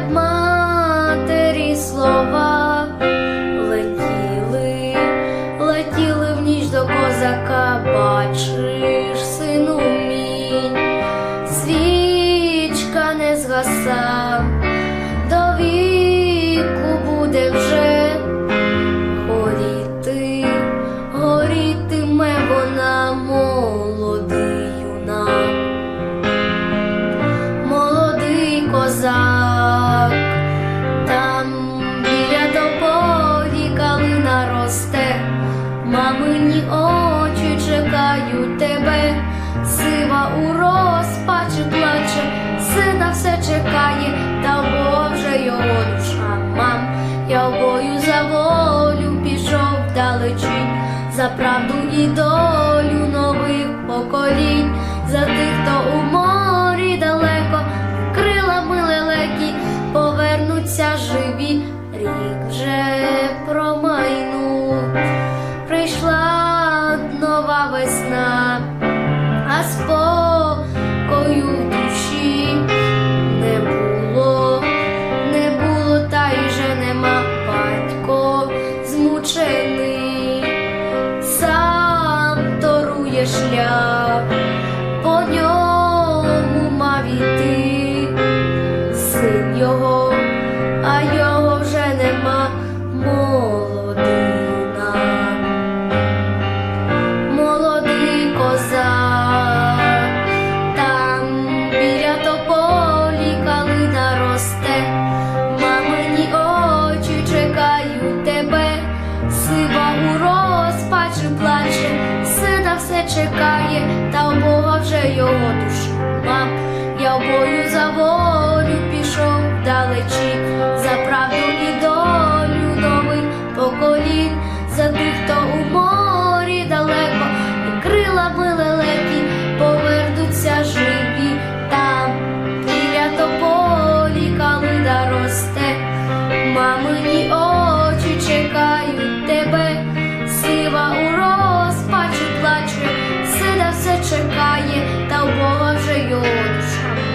як матері слова летіли, летіли в ніч до козака, бачиш, сину мій, свічка не згаса, до віку буде вже. Мамині очі чекають тебе, сива у розпачі плаче, сина все чекає, та Боже його душа, мам, я бою за волю пішов далечі, за правду і долю шлях, по ньому мав його, а його чекає, та у Бога вже його душа. Я в бою за волю пішов вдалечі,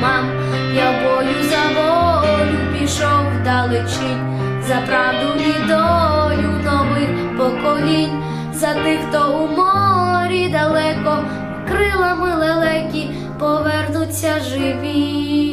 Мам, я бою за волю пішов далечінь, за правду і долю нових поколінь, за тих, хто у морі далеко, крилами лелекі повернуться живі.